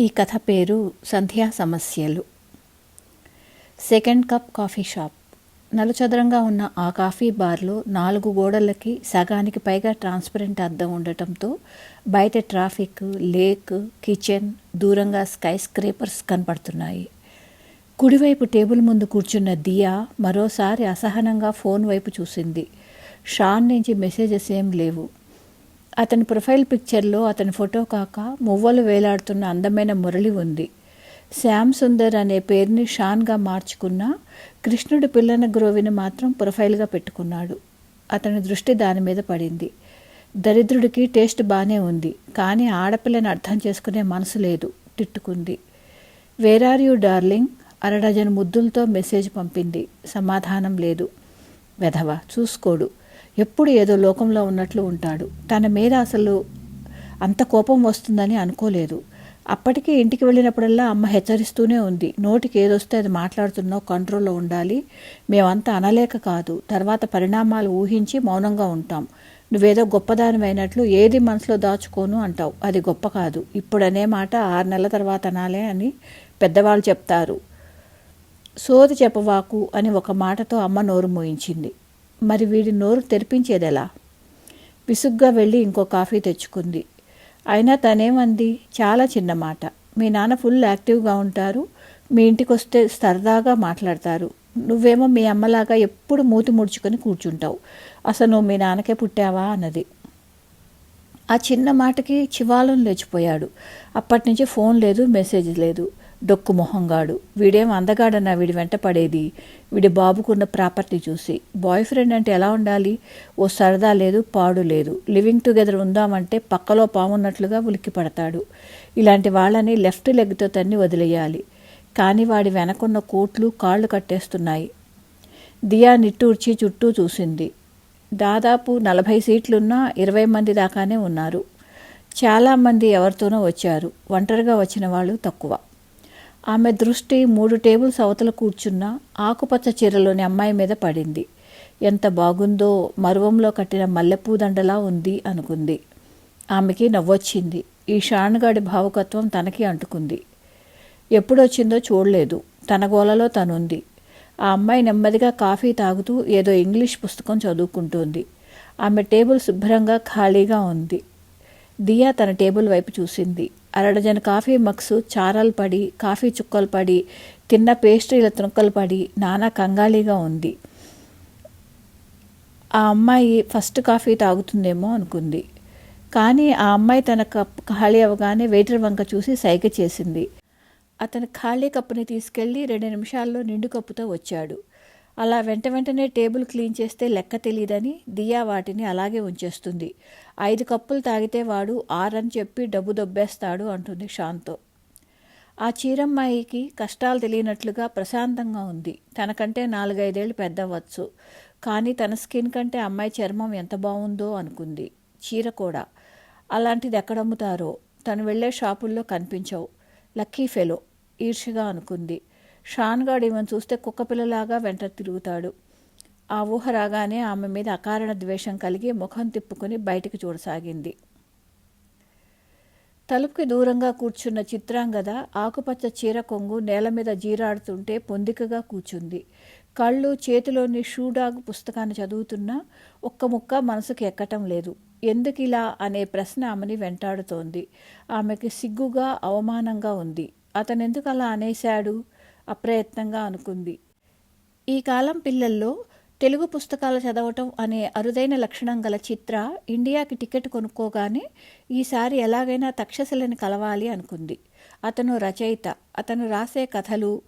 ఈ కథ పేరు సంధ్యా సమస్యలు. Second cup coffee shop. నలుచదరంగా ఉన్న ఆ కాఫీ బార్లో నాలుగు గోడలకి సగానికి పైగా ట్రాన్స్పరెంట్ అద్దం ఉండటంతో బయట ట్రాఫిక్ లేక్ కిచెన్ దూరంగా స్కై స్క్రేపర్స్ కనపడుతున్నాయి. కుడివైపు టేబుల్ ముందు కూర్చున్న దియా మరోసారి అసహనంగా ఫోన్ వైపు చూసింది. షాన్ నుంచి మెసేజెస్ ఏం లేవు. అతని ప్రొఫైల్ పిక్చర్లో అతని ఫోటో కాక మువ్వలు వేలాడుతున్న అందమైన మురళి ఉంది. శ్యామ్ సుందర్ అనే పేరుని షాన్గా మార్చుకున్న కృష్ణుడి పిల్లన గ్రోవిని మాత్రం ప్రొఫైల్గా పెట్టుకున్నాడు. అతని దృష్టి దాని మీద పడింది. దరిద్రుడికి టేస్ట్ బాగానే ఉంది కానీ ఆడపిల్లని అర్థం చేసుకునే మనసు లేదు తిట్టుకుంది. Where are you darling? అరడజన్ ముద్దులతో మెసేజ్ పంపింది. సమాధానం లేదు. వెధవ చూసుకోడు. ఎప్పుడు ఏదో లోకంలో ఉన్నట్లు ఉంటాడు. తన మీద అసలు అంత కోపం వస్తుందని అనుకోలేదు. అప్పటికే ఇంటికి వెళ్ళినప్పుడల్లా అమ్మ హెచ్చరిస్తూనే ఉంది. నోటికి ఏదొస్తే అది మాట్లాడుతున్నావు కంట్రోల్లో ఉండాలి. మేమంతా అనలేక కాదు. తర్వాత పరిణామాలు ఊహించి మౌనంగా ఉంటాం. నువ్వేదో గొప్పదానమైనట్లు ఏది మనసులో దాచుకోను అంటావు. అది గొప్ప కాదు. ఇప్పుడనే మాట ఆరు నెలల తర్వాత అనాలే అని పెద్దవాళ్ళు చెప్తారు. సోది చెప్పవాకు అని ఒక మాటతో అమ్మ నోరు మోయించింది. మరి వీడి నోరు తెరిపించేదెలా? విసుగ్గా వెళ్ళి ఇంకో కాఫీ తెచ్చుకుంది. అయినా తనేమంది? చాలా చిన్న మాట. మీ నాన్న ఫుల్ యాక్టివ్గా ఉంటారు. మీ ఇంటికి వస్తే సరదాగా మాట్లాడతారు. నువ్వేమో మీ అమ్మలాగా ఎప్పుడు మూతి ముడుచుకొని కూర్చుంటావు. అసలు నువ్వు మీ నాన్నకే పుట్టావా? అన్నది. ఆ చిన్న మాటకి చివాలం లేచిపోయాడు. అప్పటి నుంచి ఫోన్ లేదు మెసేజ్ లేదు. డొక్కు మొహంగాడు. వీడేం అందగాడన్నా వీడి వెంట పడేది. వీడి బాబుకున్న ప్రాపర్టీ చూసి బాయ్ ఫ్రెండ్ అంటే ఎలా ఉండాలి? ఓ సరదా లేదు పాడు లేదు. లివింగ్ టుగెదర్ ఉందామంటే పక్కలో పామున్నట్లుగా ఉలిక్కి పడతాడు. ఇలాంటి వాళ్ళని లెఫ్ట్ లెగ్తో తన్ని వదిలేయాలి. కానీ వాడి వెనకున్న కోట్లు కాళ్ళు కట్టేస్తున్నాయి. దియా నిట్టూర్చి చుట్టూ చూసింది. దాదాపు నలభై సీట్లున్నా ఇరవై మంది దాకానే ఉన్నారు. చాలామంది ఎవరితోనో వచ్చారు. ఒంటరిగా వచ్చిన వాళ్ళు తక్కువ. ఆమె దృష్టి మూడు టేబుల్స్ అవతల కూర్చున్న ఆకుపచ్చ చీరలోని అమ్మాయి మీద పడింది. ఎంత బాగుందో మరువంలో కట్టిన మల్లెపూదండలా ఉంది అనుకుంది. ఆమెకి నవ్వొచ్చింది. ఈ షాన్గాడి భావుకత్వం తనకి అంటుకుంది. ఎప్పుడొచ్చిందో చూడలేదు. తన గోలలో తనుంది. ఆ అమ్మాయి నెమ్మదిగా కాఫీ తాగుతూ ఏదో ఇంగ్లీష్ పుస్తకం చదువుకుంటోంది. ఆమె టేబుల్ శుభ్రంగా ఖాళీగా ఉంది. దియా తన టేబుల్ వైపు చూసింది. అరడజన్ కాఫీ మగ్స్ చారలు పడి కాఫీ చుక్కలు పడి తిన్న పేస్ట్రీల తునకలు పడి నానా కంగాళీగా ఉంది. ఆ అమ్మాయి ఫస్ట్ కాఫీ తాగుతుందేమో అనుకుంది. కానీ ఆ అమ్మాయి తన కప్ ఖాళీ అవగానే వెయిటర్ వంక చూసి సైగ చేసింది. అతను ఖాళీ కప్పుని తీసుకెళ్ళి రెండు నిమిషాల్లో నిండు కప్పుతో వచ్చాడు. అలా వెంట వెంటనే టేబుల్ క్లీన్ చేస్తే లెక్క తెలియదని దియా వాటిని అలాగే ఉంచేస్తుంది. ఐదు కప్పులు తాగితే వాడు ఆరని చెప్పి డబ్బు దొబ్బేస్తాడు అంటుంది షాన్తో ఆ చీరమ్మాయికి కష్టాలు తెలియనట్లుగా ప్రశాంతంగా ఉంది. తనకంటే నాలుగైదేళ్ళు పెద్దవచ్చు కానీ తన స్కిన్ కంటే అమ్మాయి చర్మం ఎంత బాగుందో అనుకుంది. చీర కూడా. అలాంటిది ఎక్కడమ్ముతారో? తను వెళ్ళే షాపుల్లో కనిపించవు. లక్కీ ఫెలో ఈర్ష్యగా అనుకుంది. షాన్గాడు ఈమెను చూస్తే కుక్కపిల్లలాగా వెంట తిరుగుతాడు. ఆ ఊహ రాగానే ఆమె మీద అకారణ ద్వేషం కలిగి ముఖం తిప్పుకుని బయటికి చూడసాగింది. తలుపుకి దూరంగా కూర్చున్న చిత్రాంగద ఆకుపచ్చ చీర కొంగు నేల మీద జీరాడుతుంటే పొందికగా కూర్చుంది కళ్ళు చేతిలోని షూడాగ్ పుస్తకాన్ని చదువుతున్నా ఒక్క ముక్క మనసుకు ఎక్కటం లేదు. ఎందుకిలా అనే ప్రశ్న ఆమెని వెంటాడుతోంది. ఆమెకి సిగ్గుగా అవమానంగా ఉంది. అతనెందుకు అలా అనేశాడు? అప్రయత్నంగా అనుకుంది. ఈ కాలం పిల్లల్లో తెలుగు పుస్తకాలు చదవటం అనే అరుదైన లక్షణం గల చిత్ర ఇండియాకి టికెట్ కొనుక్కోగానే ఈసారి ఎలాగైనా తక్షశిలని కలవాలి అనుకుంది. అతను రచయిత అతను రాసే కథలు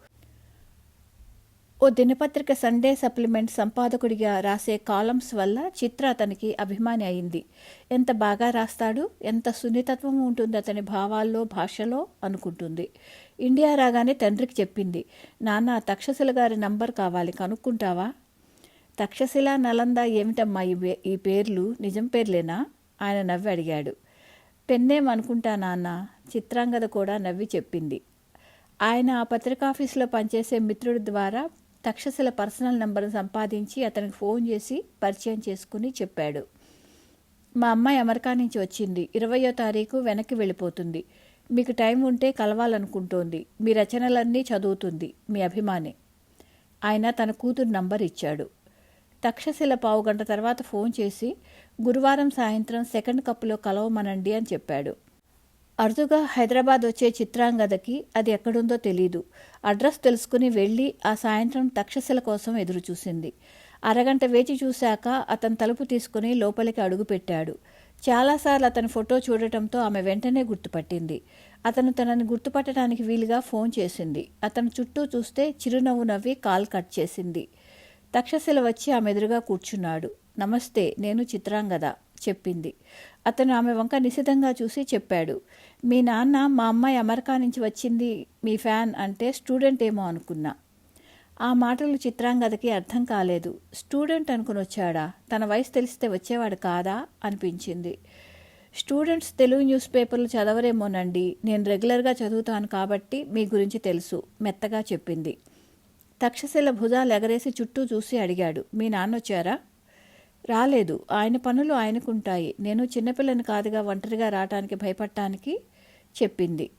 ఓ దినపత్రిక సండే సప్లిమెంట్ సంపాదకుడిగా రాసే కాలమ్స్ వల్ల చిత్ర అతనికి అభిమాని అయింది. ఎంత బాగా రాస్తాడు ఎంత సున్నితత్వం ఉంటుంది అతని భావాల్లో భాషలో అనుకుంటుంది. ఇండియా రాగానే తండ్రికి చెప్పింది నాన్న తక్షశిల గారి నంబర్ కావాలి కనుక్కుంటావా? తక్షశిల నలంద ఏమిటమ్మా ఈ ఈ పేర్లు? నిజం పేర్లేనా? ఆయన నవ్వి అడిగాడు. పెన్నేం అనుకుంటా నాన్న? చిత్రాంగద కూడా నవ్వి చెప్పింది. ఆయన ఆ పత్రికాఫీసులో పనిచేసే మిత్రుడి ద్వారా తక్షశిల పర్సనల్ నెంబర్ను సంపాదించి అతనికి ఫోన్ చేసి పరిచయం చేసుకుని చెప్పాడు. మా అమ్మాయి అమెరికా నుంచి వచ్చింది. ఇరవయో తారీఖు వెనక్కి వెళ్ళిపోతుంది. మీకు టైం ఉంటే కలవాలనుకుంటోంది. మీ రచనలన్నీ చదువుతుంది. మీ అభిమాని. ఆయన తన కూతురు నంబర్ ఇచ్చాడు. తక్షశిల పావు గంట తర్వాత ఫోన్ చేసి గురువారం సాయంత్రం సెకండ్ కప్పులో కలవమనండి అని చెప్పాడు. అరుదుగా హైదరాబాద్ వచ్చే చిత్రాంగదకి అది ఎక్కడుందో తెలీదు. అడ్రస్ తెలుసుకుని వెళ్ళి ఆ సాయంత్రం తక్షశిల కోసం ఎదురుచూసింది. అరగంట వేచి చూశాక అతను తలుపు తీసుకుని లోపలికి అడుగుపెట్టాడు. చాలాసార్లు అతని ఫోటో చూడటంతో ఆమె వెంటనే గుర్తుపట్టింది. అతను తనని గుర్తుపట్టడానికి వీలుగా ఫోన్ చేసింది. అతను చుట్టూ చూస్తే చిరునవ్వు నవ్వి కాల్ కట్ చేసింది. తక్షశిల వచ్చి ఆమె ఎదురుగా కూర్చున్నాడు. నమస్తే నేను చిత్రాంగద చెప్పింది. అతను ఆమె వంక నిశితంగా చూసి చెప్పాడు. మీ నాన్న మా అమ్మాయి అమెరికా నుంచి వచ్చింది మీ ఫ్యాన్ అంటే స్టూడెంట్ ఏమో అనుకున్నా. ఆ మాటలు చిత్రాంగదకి అర్థం కాలేదు. స్టూడెంట్ అనుకుని వచ్చాడా? తన వయసు తెలిస్తే వచ్చేవాడు కాదా? అనిపించింది. స్టూడెంట్స్ తెలుగు న్యూస్ పేపర్లు చదవరేమోనండి. నేను రెగ్యులర్గా చదువుతాను కాబట్టి మీ గురించి తెలుసు మెత్తగా చెప్పింది. తక్షశిల భుజాలు ఎగరేసి చుట్టూ చూసి అడిగాడు. మీ నాన్న వచ్చారా? రాలేదు. ఆయన పనులు ఆయనకుంటాయి. నేను చిన్నపిల్లని కాదుగా ఒంటరిగా రావటానికి భయపడటానికి? చెప్పింది.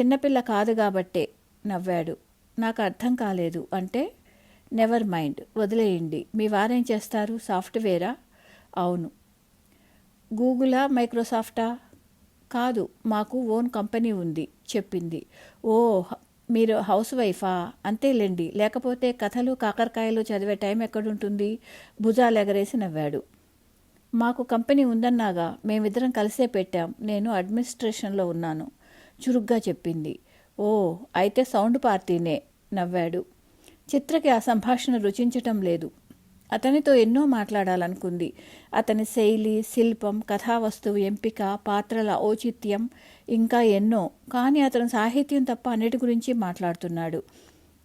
చిన్నపిల్ల కాదు కాబట్టే నవ్వాడు. నాకు అర్థం కాలేదు. అంటే నెవర్ మైండ్ వదిలేయండి. మీ వారేం చేస్తారు? సాఫ్ట్వేరా? అవును. గూగులా మైక్రోసాఫ్టా కాదు. మాకు ఓన్ కంపెనీ ఉంది చెప్పింది. ఓ మీరు హౌస్ వైఫా? అంతేలేండి. లేకపోతే కథలు కాకరకాయలు చదివే టైం ఎక్కడుంటుంది? భుజాలు ఎగరేసి నవ్వాడు. మాకు కంపెనీ ఉందన్నాగా. మేమిద్దరం కలిసే పెట్టాం. నేను అడ్మినిస్ట్రేషన్లో ఉన్నాను చురుగ్గా చెప్పింది. ఓ అయితే సౌండ్ పార్టీనే నవ్వాడు. చిత్రకి ఆ సంభాషణ రుచించటం లేదు. అతనితో ఎన్నో మాట్లాడాలనుకుంది. అతని శైలి శిల్పం కథావస్తువు ఎంపిక పాత్రల ఔచిత్యం ఇంకా ఎన్నో కానీ అతను సాహిత్యం తప్ప అన్నిటి గురించి మాట్లాడుతున్నాడు.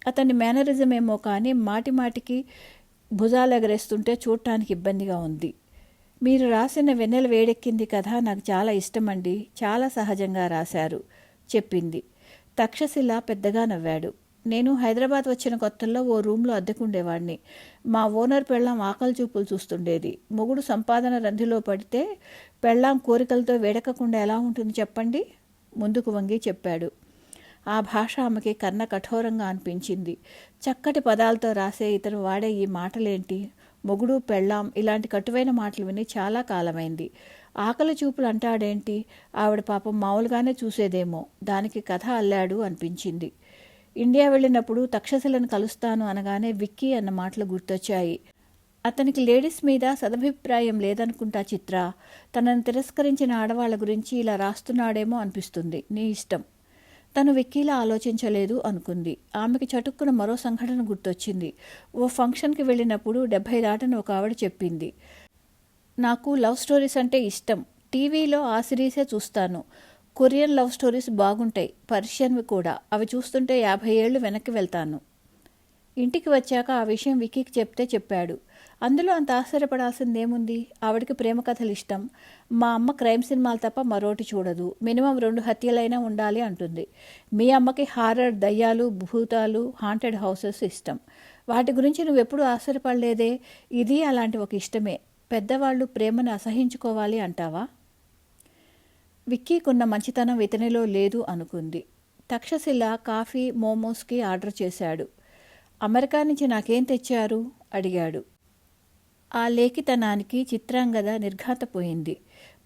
అతని మేనరిజం ఏమో కానీ మాటి మాటికి భుజాలు ఎగరేస్తుంటే చూడటానికి ఇబ్బందిగా ఉంది. మీరు రాసిన వెన్నెల వేడెక్కింది కథ నాకు చాలా ఇష్టమండి చాలా సహజంగా రాశారు చెప్పింది. తక్షశిల పెద్దగా నవ్వాడు. నేను హైదరాబాద్ వచ్చిన కొత్తల్లో ఓ రూమ్లో అద్దెకుండేవాడిని. మా ఓనర్ పెళ్ళాం ఆకలి చూపులు చూస్తుండేది. మొగుడు సంపాదన రంధిలో పడితే పెళ్ళాం కోరికలతో వేడకకుండా ఎలా ఉంటుంది చెప్పండి? ముందుకు వంగి చెప్పాడు. ఆ భాష ఆమెకి కన్న కఠోరంగా అనిపించింది. చక్కటి పదాలతో రాసే ఇతను వాడే ఈ మాటలేంటి? మొగుడు పెళ్ళాం ఇలాంటి కటువైన మాటలు విని చాలా కాలమైంది. ఆకలి చూపులు అంటాడేంటి? ఆవిడ పాపం మామూలుగానే చూసేదేమో. దానికి కథ అల్లాడు అనిపించింది. ఇండియా వెళ్ళినప్పుడు తక్షశిలను కలుస్తాను అనగానే విక్కీ అన్న మాటలు గుర్తొచ్చాయి. అతనికి లేడీస్ మీద సదభిప్రాయం లేదనుకుంటా చిత్ర. తనను తిరస్కరించిన ఆడవాళ్ళ గురించి ఇలా రాస్తున్నాడేమో అనిపిస్తుంది. నీ ఇష్టం. తను విక్కీలా ఆలోచించలేదు అనుకుంది. ఆమెకి చటుక్కున మరో సంఘటన గుర్తొచ్చింది. ఓ ఫంక్షన్కి వెళ్ళినప్పుడు డెబ్భై దాటని ఒక ఆవిడ చెప్పింది. నాకు లవ్ స్టోరీస్ అంటే ఇష్టం. టీవీలో ఆ సిరీసే చూస్తాను. కొరియన్ లవ్ స్టోరీస్ బాగుంటాయి. పర్షియన్వి కూడా. అవి చూస్తుంటే యాభై ఏళ్ళు వెనక్కి వెళ్తాను. ఇంటికి వచ్చాక ఆ విషయం విక్కీకి చెప్తే చెప్పాడు. అందులో అంత ఆశ్చర్యపడాల్సిందేముంది? ఆవిడకి ప్రేమ కథలు ఇష్టం. మా అమ్మ క్రైమ్ సినిమాలు తప్ప మరోటి చూడదు. మినిమం రెండు హత్యలైనా ఉండాలి అంటుంది. మీ అమ్మకి హారర్ దయ్యాలు భూతాలు హాంటెడ్ హౌసెస్ ఇష్టం. వాటి గురించి నువ్వెప్పుడు ఆశ్చర్యపడలేదే? ఇది అలాంటి ఒక ఇష్టమే. పెద్దవాళ్ళు ప్రేమను అసహించుకోవాలి అంటావా? విక్కీకున్న మంచితనం ఇతనిలో లేదు అనుకుంది. తక్షశిల కాఫీ మోమోస్కి ఆర్డర్ చేశాడు. అమెరికా నుంచి నాకేం తెచ్చారు? అడిగాడు. ఆ లేఖితనానికి చిత్రాంగద నిర్ఘాతపోయింది.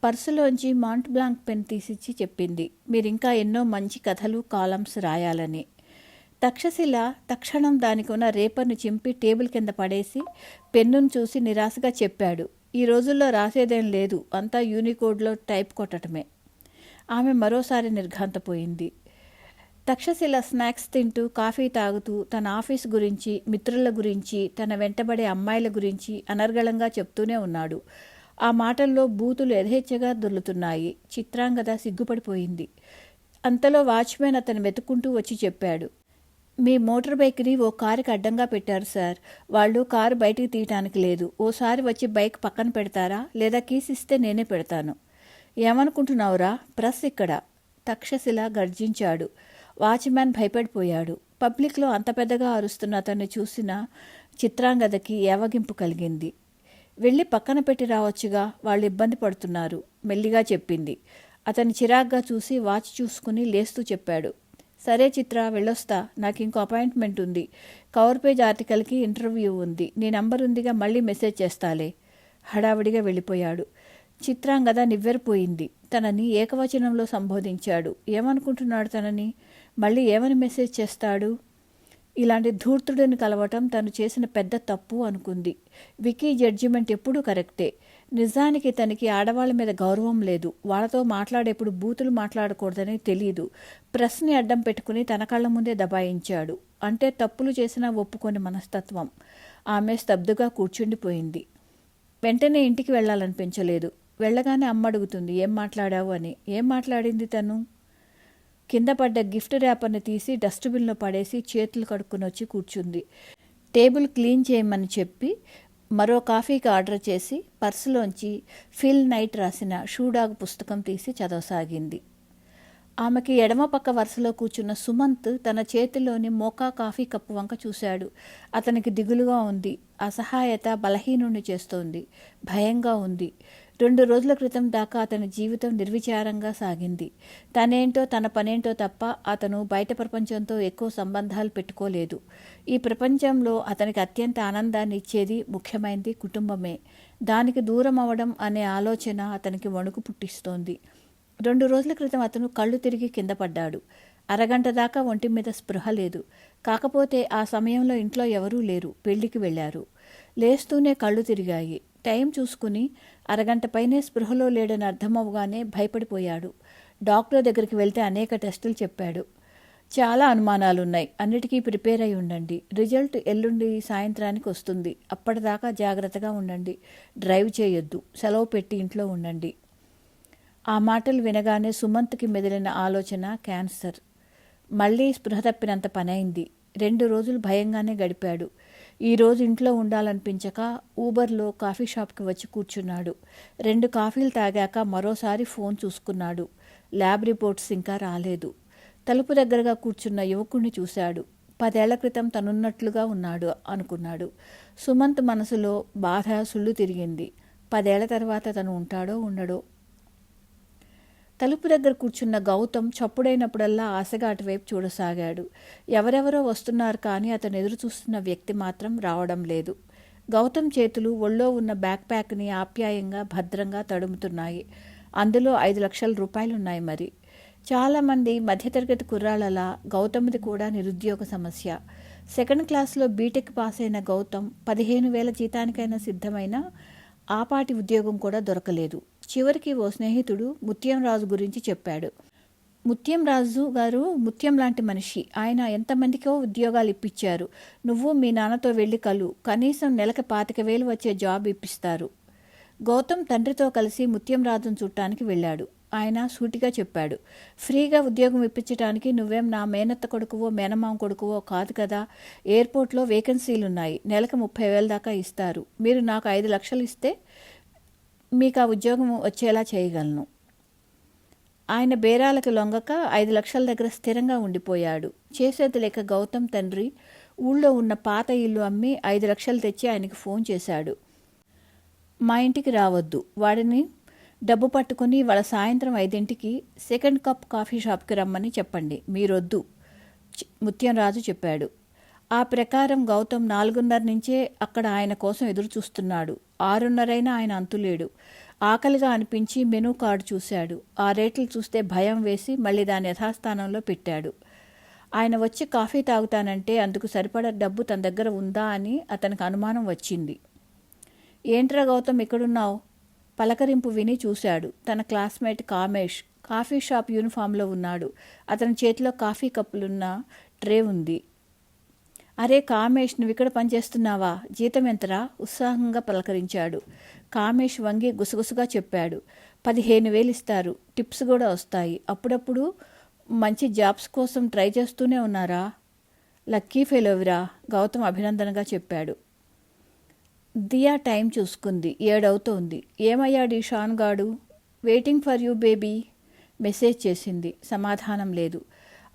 పర్సులోంచి మాంట్ బ్లాంక్ పెన్ తీసిచ్చి చెప్పింది. మీరింకా ఎన్నో మంచి కథలు కాలమ్స్ రాయాలని. తక్షశిల తక్షణం దానికి ఉన్న రేపర్ను చింపి టేబుల్ కింద పడేసి పెన్నును చూసి నిరాశగా చెప్పాడు. ఈ రోజుల్లో రాసేదేం లేదు. అంతా యూనికోడ్లో టైప్ కొట్టడమే ఆమె మరోసారి నిర్ఘాంతపోయింది. తక్షశిల స్నాక్స్ తింటూ కాఫీ తాగుతూ తన ఆఫీస్ గురించి మిత్రుల గురించి తన వెంటబడే అమ్మాయిల గురించి అనర్గళంగా చెప్తూనే ఉన్నాడు. ఆ మాటల్లో బూతులు యథేచ్ఛగా దొర్లుతున్నాయి. చిత్రాంగద సిగ్గుపడిపోయింది. అంతలో వాచ్మెన్ అతను వెతుక్కుంటూ వచ్చి చెప్పాడు. మీ మోటార్ బైక్ని ఓ కారుకి అడ్డంగా పెట్టారు సార్. వాళ్ళు కారు బయటికి తీయటానికి లేదు. ఓసారి వచ్చి బైక్ పక్కన పెడతారా? లేదా కీస్ ఇస్తే నేనే పెడతాను. ఏమనుకుంటున్నావురా? ప్రెస్ ఇక్కడ. తక్షశిల గర్జించాడు. వాచ్మ్యాన్ భయపడిపోయాడు. పబ్లిక్లో అంత పెద్దగా అరుస్తున్న అతన్ని చూసిన చిత్రాంగదకి ఏవగింపు కలిగింది. వెళ్ళి పక్కన పెట్టి రావచ్చుగా వాళ్ళు ఇబ్బంది పడుతున్నారు మెల్లిగా చెప్పింది. అతని చిరాగ్గా చూసి వాచ్ చూసుకుని లేస్తూ చెప్పాడు. సరే చిత్ర వెళ్ళొస్తా. నాకు ఇంకో అపాయింట్మెంట్ ఉంది. కవర్ పేజ్ ఆర్టికల్కి ఇంటర్వ్యూ ఉంది. నీ నంబర్ ఉందిగా మళ్ళీ మెసేజ్ చేస్తాలే. హడావిడిగా వెళ్ళిపోయాడు. చిత్రాంగద నివ్వెరపోయింది. తనని ఏకవచనంలో సంబోధించాడు. ఏమనుకుంటున్నాడు తనని? మళ్ళీ ఏమని మెసేజ్ చేస్తాడు? ఇలాంటి ధూర్తుడిని కలవటం తను చేసిన పెద్ద తప్పు అనుకుంది. వికీ జడ్జిమెంట్ ఎప్పుడూ కరెక్టే. నిజానికి తనకి ఆడవాళ్ళ మీద గౌరవం లేదు. వాళ్ళతో మాట్లాడేప్పుడు బూతులు మాట్లాడకూడదని తెలియదు ప్రెస్ని అడ్డం పెట్టుకుని తన కళ్ళ ముందే దబాయించాడు. అంటే తప్పులు చేసినా ఒప్పుకొని మనస్తత్వం. ఆమె స్తబ్దుగా కూర్చుండిపోయింది. వెంటనే ఇంటికి వెళ్ళాలనిపించలేదు. వెళ్ళగానే అమ్మ అడుగుతుంది ఏం మాట్లాడావు? అని. ఏం మాట్లాడింది తను? కింద పడ్డ గిఫ్ట్ ర్యాపర్ని తీసి డస్ట్బిన్లో పడేసి చేతులు కడుక్కుని వచ్చి కూర్చుంది. టేబుల్ క్లీన్ చేయమని చెప్పి మరో కాఫీకి ఆర్డర్ చేసి పర్సులోంచి ఫిల్ నైట్ రాసిన షూడాగ్ పుస్తకం తీసి చదవసాగింది. ఆమెకి ఎడమ పక్క వరుసలో కూర్చున్న సుమంత్ తన చేతిలోని మోకా కాఫీ కప్పు వంక చూశాడు. అతనికి దిగులుగా ఉంది. అసహాయత బలహీనుణ్ణి చేస్తోంది. భయంగా ఉంది. రెండు రోజుల క్రితం దాకా అతని జీవితం నిర్విచారంగా సాగింది. తనేంటో తన పనేంటో తప్ప అతను బయట ప్రపంచంతో ఎక్కువ సంబంధాలు పెట్టుకోలేదు. ఈ ప్రపంచంలో అతనికి అత్యంత ఆనందాన్ని ఇచ్చేది ముఖ్యమైనది కుటుంబమే. దానికి దూరం అవడం అనే ఆలోచన అతనికి వణుకు పుట్టిస్తోంది. రెండు రోజుల క్రితం అతను కళ్ళు తిరిగి కింద పడ్డాడు. అరగంట దాకా ఒంటి మీద స్పృహ లేదు. కాకపోతే ఆ సమయంలో ఇంట్లో ఎవరూ లేరు. పెళ్ళికి వెళ్ళారు. లేస్తూనే కళ్ళు తిరిగాయి. టైం చూసుకుని అరగంట పైనే స్పృహలో లేడని అర్థమవగానే భయపడిపోయాడు. డాక్టర్ దగ్గరికి వెళ్తే అనేక టెస్టులు చెప్పాడు. చాలా అనుమానాలున్నాయి. అన్నిటికీ ప్రిపేర్ అయి ఉండండి. రిజల్ట్ ఎల్లుండి సాయంత్రానికి వస్తుంది. అప్పటిదాకా జాగ్రత్తగా ఉండండి. డ్రైవ్ చేయొద్దు. సెలవు పెట్టి ఇంట్లో ఉండండి. ఆ మాటలు వినగానే సుమంత్కి మెదిలిన ఆలోచన క్యాన్సర్. మళ్ళీ స్పృహ తప్పినంత పనైంది. రెండు రోజులు భయంగానే గడిపాడు. ఈ రోజు ఇంట్లో ఉండాలనిపించక ఊబర్లో కాఫీ షాప్కి వచ్చి కూర్చున్నాడు. రెండు కాఫీలు తాగాక మరోసారి ఫోన్ చూసుకున్నాడు. ల్యాబ్ రిపోర్ట్స్ ఇంకా రాలేదు. తలుపు దగ్గరగా కూర్చున్న యువకుణ్ణి చూశాడు. పదేళ్ళ క్రితం తనున్నట్లుగా ఉన్నాడు అనుకున్నాడు. సుమంత్ మనసులో బాధ సుళ్ళు తిరిగింది. పదేళ్ళ తర్వాత తను ఉంటాడో ఉండడో తలుపు దగ్గర కూర్చున్న గౌతమ్ చప్పుడైనప్పుడల్లా ఆశగా అటువైపు చూడసాగాడు. ఎవరెవరో వస్తున్నారు కానీ అతను ఎదురు చూస్తున్న వ్యక్తి మాత్రం రావడం లేదు. గౌతమ్ చేతులు ఒళ్ళో ఉన్న బ్యాక్ ప్యాక్ని ఆప్యాయంగా భద్రంగా తడుముతున్నాయి. అందులో ఐదు లక్షల రూపాయలున్నాయి మరి. చాలామంది మధ్యతరగతి కుర్రాళ్ళలా గౌతమ్ది కూడా నిరుద్యోగ సమస్య. సెకండ్ క్లాస్లో బీటెక్ పాస్ అయిన గౌతమ్ పదిహేను వేల జీతానికైనా సిద్ధమైన ఆపాటి ఉద్యోగం కూడా దొరకలేదు. చివరికి ఓ స్నేహితుడు ముత్యం రాజు గురించి చెప్పాడు. ముత్యం రాజు గారు ముత్యం లాంటి మనిషి. ఆయన ఎంతమందికో ఉద్యోగాలు ఇప్పించారు నువ్వు మీ నాన్నతో వెళ్ళి కలు. కనీసం నెలకు పాతిక వేలు వచ్చే జాబ్ ఇప్పిస్తారు. గౌతమ్ తండ్రితో కలిసి ముత్యం రాజును చుట్టానికి వెళ్ళాడు. ఆయన సూటిగా చెప్పాడు. ఫ్రీగా ఉద్యోగం ఇప్పించడానికి నువ్వేం నా మేనత్త కొడుకువో మేనమామ కొడుకువో కాదు కదా. ఎయిర్పోర్ట్లో వేకెన్సీలున్నాయి. నెలకు ముప్పై వేల దాకా ఇస్తారు. మీరు నాకు ఐదు లక్షలు ఇస్తే మీకు ఆ ఉద్యోగం వచ్చేలా చేయగలను. ఆయన బేరాలకు లొంగక ఐదు లక్షల దగ్గర స్థిరంగా ఉండిపోయాడు. చేసేది లేక గౌతమ్ తండ్రి ఊళ్ళో ఉన్న పాత ఇల్లు అమ్మి ఐదు లక్షలు తెచ్చి ఆయనకి ఫోన్ చేశాడు. మా ఇంటికి రావద్దు. వాడిని డబ్బు పట్టుకుని వాళ్ళ సాయంత్రం ఐదింటికి సెకండ్ కప్ కాఫీ షాప్కి రమ్మని చెప్పండి. మీరొద్దు. ముత్యం రాజు చెప్పాడు. ఆ ప్రకారం గౌతమ్ నాలుగున్నర నుంచే అక్కడ ఆయన కోసం ఎదురు చూస్తున్నాడు ఆరున్నరైనా ఆయన అంతులేడు. ఆకలిగా అనిపించి మెనూ కార్డు చూశాడు. ఆ రేట్లు చూస్తే భయం వేసి మళ్ళీ దాని యథాస్థానంలో పెట్టాడు. ఆయన వచ్చి కాఫీ తాగుతానంటే అందుకు సరిపడా డబ్బు తన దగ్గర ఉందా అని అతనికి అనుమానం వచ్చింది. ఏంట్రా గౌతమ్ ఇక్కడున్నావు పలకరింపు విని చూశాడు. తన క్లాస్మేట్ కామేష్ కాఫీ షాప్ యూనిఫామ్లో ఉన్నాడు. అతని చేతిలో కాఫీ కప్పులున్న ట్రే ఉంది. అరే కామేష్ నువ్వు ఇక్కడ పనిచేస్తున్నావా? జీతం ఎంతరా? ఉత్సాహంగా పలకరించాడు. కామేష్ వంగి గుసగుసగా చెప్పాడు. పదిహేను వేలు ఇస్తారు. టిప్స్ కూడా వస్తాయి. అప్పుడప్పుడు మంచి జాబ్స్ కోసం ట్రై చేస్తూనే ఉన్నారా? లక్కీ ఫెలోవిరా గౌతమ్ అభినందనగా చెప్పాడు. దియా టైం చూసుకుంది. ఏడవుతోంది. ఏమయ్యాడు ఈ షాన్ గాడు? Waiting for you baby? Message చేసింది. సమాధానం లేదు.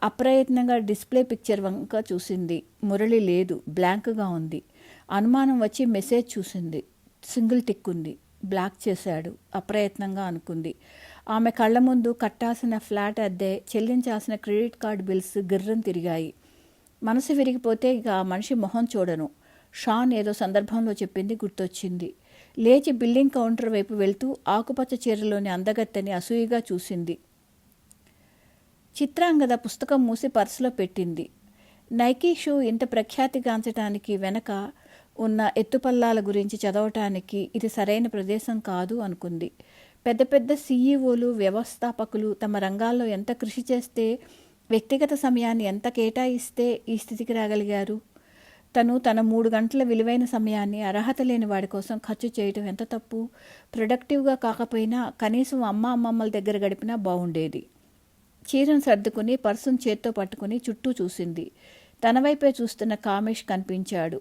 అప్రయత్నంగా డిస్ప్లే పిక్చర్ వంక చూసింది. మురళి లేదు బ్లాంక్గా ఉంది. అనుమానం వచ్చి మెసేజ్ చూసింది. సింగిల్ టిక్ ఉంది. బ్లాక్ చేశాడు. అప్రయత్నంగా అనుకుంది. ఆమె కళ్ళ ముందు కట్టాల్సిన ఫ్లాట్ అద్దె చెల్లించాల్సిన క్రెడిట్ కార్డ్ బిల్స్ గిర్రం తిరిగాయి. మనసు విరిగిపోతే ఇక ఆ మనిషి మొహం చూడను. షాన్ ఏదో సందర్భంలో చెప్పింది గుర్తొచ్చింది. లేచి బిల్లింగ్ కౌంటర్ వైపు వెళ్తూ ఆకుపచ్చ చీరలోని అందగత్తెని అసూయగా చూసింది. చిత్రాంగద పుస్తకం మూసి పర్సులో పెట్టింది. నైకీ షూ ఇంత ప్రఖ్యాతిగాంచటానికి వెనక ఉన్న ఎత్తుపల్లాల గురించి చదవటానికి ఇది సరైన ప్రదేశం కాదు అనుకుంది. పెద్ద పెద్ద సీఈఓలు వ్యవస్థాపకులు తమ రంగాల్లో ఎంత కృషి చేస్తే వ్యక్తిగత సమయాన్ని ఎంత కేటాయిస్తే ఈ స్థితికి రాగలిగారు? తను తన మూడు గంటల విలువైన సమయాన్ని అర్హత లేని వాడి కోసం ఖర్చు చేయటం ఎంత తప్పు? ప్రొడక్టివ్గా కాకపోయినా కనీసం అమ్మ అమ్మమ్మల దగ్గర గడిపినా బాగుండేది చీరను సర్దుకుని పర్సును చేత్తో పట్టుకుని చుట్టూ చూసింది. తన వైపే చూస్తున్న కామేష్ కనిపించాడు.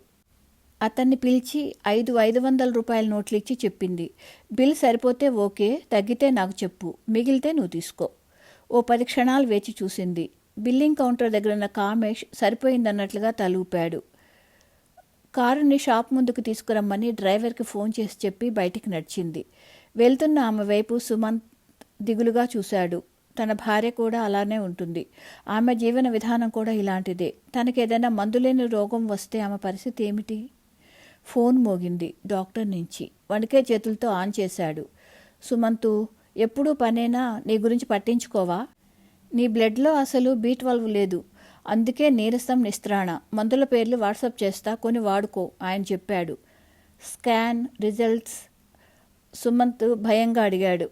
అతన్ని పిలిచి ఐదు ఐదు వందల రూపాయల నోట్లు ఇచ్చి చెప్పింది. బిల్ సరిపోతే ఓకే తగ్గితే నాకు చెప్పు మిగిలితే నువ్వు తీసుకో. ఓ పది క్షణాలు వేచి చూసింది. బిల్లింగ్ కౌంటర్ దగ్గర ఉన్న కామేష్ సరిపోయిందన్నట్లుగా తలూపాడు. కారుని షాప్ ముందుకు తీసుకురమ్మని డ్రైవర్కి ఫోన్ చేసి చెప్పి బయటికి నడిచింది. వెళ్తున్న ఆమె వైపు సుమంత్ దిగులుగా చూశాడు. తన భార్య కూడా అలానే ఉంటుంది. ఆమె జీవన విధానం కూడా ఇలాంటిదే. తనకేదైనా మందులేని రోగం వస్తే ఆమె పరిస్థితి ఏమిటి? ఫోన్ మోగింది డాక్టర్ నుంచి. వణికే చేతులతో ఆన్ చేశాడు. సుమంతు ఎప్పుడూ పనేనా? నీ గురించి పట్టించుకోవా? నీ బ్లడ్లో అసలు బీ ట్వెల్వ్ లేదు. అందుకే నీరసం నిస్త్రాణ. మందుల పేర్లు వాట్సాప్ చేస్తా కొని వాడుకో ఆయన చెప్పాడు. స్కాన్ రిజల్ట్స్ సుమంత్ భయంగా అడిగాడు.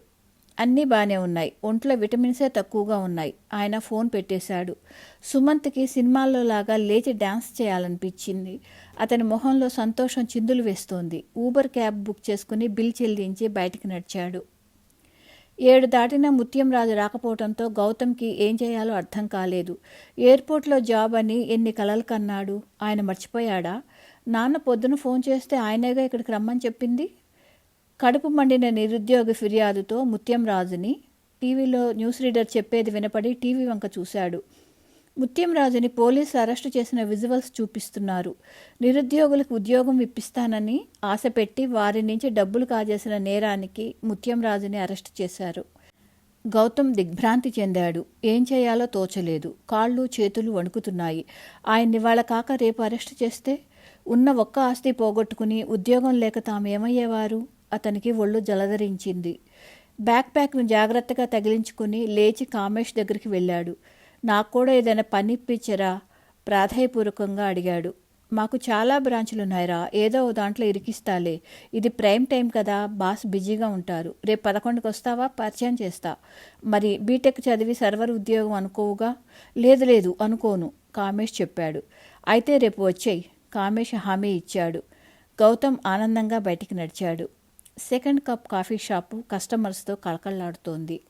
అన్నీ బాగానే ఉన్నాయి. ఒంట్లో విటమిన్సే తక్కువగా ఉన్నాయి. ఆయన ఫోన్ పెట్టేశాడు. సుమంత్కి సినిమాల్లో లాగా లేచి డ్యాన్స్ చేయాలనిపించింది. అతని మొహంలో సంతోషం చిందులు వేస్తోంది. ఊబర్ క్యాబ్ బుక్ చేసుకుని బిల్ చెల్లించి బయటికి నడిచాడు. ఏడు దాటిన ముత్యం రాజు రాకపోవడంతో గౌతమ్కి ఏం చేయాలో అర్థం కాలేదు. ఎయిర్పోర్ట్లో జాబ్ అని ఎన్ని కలలు కన్నాడు? ఆయన మర్చిపోయాడా? నాన్న పొద్దున ఫోన్ చేస్తే ఆయనేగా ఇక్కడికి రమ్మని చెప్పింది? కడుపు మండిన నిరుద్యోగ ఫిర్యాదుతో ముత్యం రాజుని టీవీలో న్యూస్ రీడర్ చెప్పేది వినపడి టీవీ వంక చూశాడు. ముత్యం రాజుని పోలీసులు అరెస్టు చేసిన విజువల్స్ చూపిస్తున్నారు. నిరుద్యోగులకు ఉద్యోగం ఇప్పిస్తానని ఆశ పెట్టి వారి నుంచి డబ్బులు కాజేసిన నేరానికి ముత్యం రాజుని అరెస్టు చేశారు. గౌతమ్ దిగ్భ్రాంతి చెందాడు. ఏం చేయాలో తోచలేదు. కాళ్ళు చేతులు వణుకుతున్నాయి. ఆయన్ని వాళ్ళ కాక రేపు అరెస్టు చేస్తే ఉన్న ఒక్క ఆస్తి పోగొట్టుకుని ఉద్యోగం లేక తాము ఏమయ్యేవారు అతనికి ఒళ్ళు జలధరించింది. బ్యాక్ ప్యాక్ను జాగ్రత్తగా తగిలించుకుని లేచి కామేష్ దగ్గరికి వెళ్ళాడు. నాకు కూడా ఏదైనా పని ఇప్పించరా? ప్రాధాయపూర్వకంగా అడిగాడు. మాకు చాలా బ్రాంచులు ఉన్నాయిరా ఏదో దాంట్లో ఇరికిస్తాలే. ఇది ప్రైమ్ టైం కదా. బాస్ బిజీగా ఉంటారు. రేపు పదకొండుకి వస్తావా? పరిచయం చేస్తా. మరి బీటెక్ చదివి సర్వర్ ఉద్యోగం అనుకోవుగా? లేదు లేదు. అనుకోను కామేష్ చెప్పాడు. అయితే రేపు వచ్చేయి. కామేష్ హామీ ఇచ్చాడు. గౌతమ్ ఆనందంగా బయటికి నడిచాడు. సెకండ్ కప్ కాఫీ షాపు కస్టమర్స్తో కళకళలాడుతోంది.